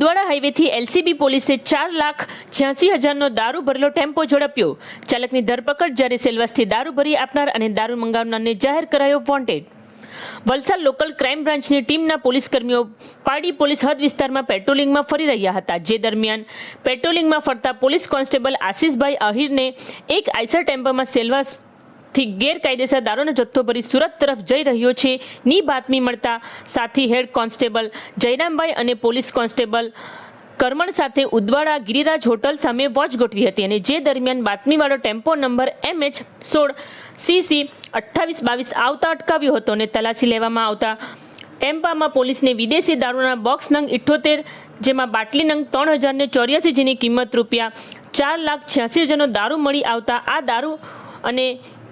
Udvada હાઈવેથી LCB પોલીસે ચાર લાખ છ્યાસી હજારનો દારૂ ભરેલો ટેમ્પો ઝડપ્યો. ચાલકની ધરપકડ જ્યારે સેલવાસથી દારૂ ભરી આપનાર અને દારૂ મંગાવનારને જાહેર કરાયો વોન્ટેડ. વલસાડ લોકલ ક્રાઇમ બ્રાન્ચની ટીમના પોલીસ કર્મીઓ પાડી પોલીસ હદ વિસ્તારમાં પેટ્રોલિંગમાં ફરી રહ્યા હતા. જે દરમિયાન પેટ્રોલિંગમાં ફરતા પોલીસ કોન્સ્ટેબલ આશીષભાઈ આહિરને એક આઈસર ટેમ્પોમાં સેલવાસ થી ગેરકાયદેસર દારૂનો જથ્થો ભરી સુરત તરફ જઈ રહ્યો છે. ની બાતમી મળતા સાથી હેડ કોન્સ્ટેબલ જયરામભાઈ અને પોલીસ કોન્સ્ટેબલ કરમણ સાથે ઉદવાડા ગિરિરાજ હોટલ સામે વોચ ગોઠવી હતી અને જે દરમિયાન બાતમીવાળો ટેમ્પો નંબર એમ એચ સોળ સીસી અઠ્ઠાવીસ બાવીસ આવતા અટકાવ્યો હતો અને તલાશી લેવામાં આવતા ટેમ્પામાં પોલીસને વિદેશી દારૂના બોક્સ નંગ ઇઠ્ઠોતેર જેમાં બાટલી નંગ ત્રણ હજારને ચોર્યાસી જેની કિંમત રૂપિયા ચાર લાખ છ્યાસી હજારનો દારૂ મળી આવતા આ દારૂ અને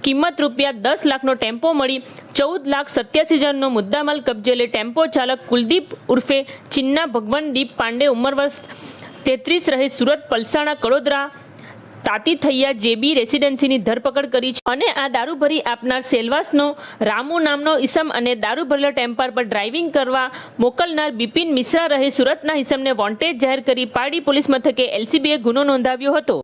કિંમત રૂપિયા દસ લાખનો ટેમ્પો મળી, ચૌદ લાખ સત્યાસી હજારનો મુદ્દામાલ કબજે લે ટેમ્પો ચાલક કુલદીપ ઉર્ફે ચિન્ના ભગવાનદીપ પાંડે ઉંમર વર્ષ તેત્રીસ રહે સુરત પલસાણા કડોદરા. તાતી થૈયા જેબી રેસિડેન્સીની ધરપકડ કરી છે અને આ દારૂ ભરી આપનાર સેલવાસનો, રામુ નામનો ઈસમ અને દારૂ ભરેલા ટેમ્પર પર ડ્રાઇવિંગ કરવા મોકલનાર બિપિન મિશ્રા રહે સુરતના ઇસમને વોન્ટેજ જાહેર કરી પારડી પોલીસ મથકે એલસીબીએ ગુનો નોંધાવ્યો હતો.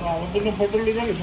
આ બધુંનો ફોટો લીધો ને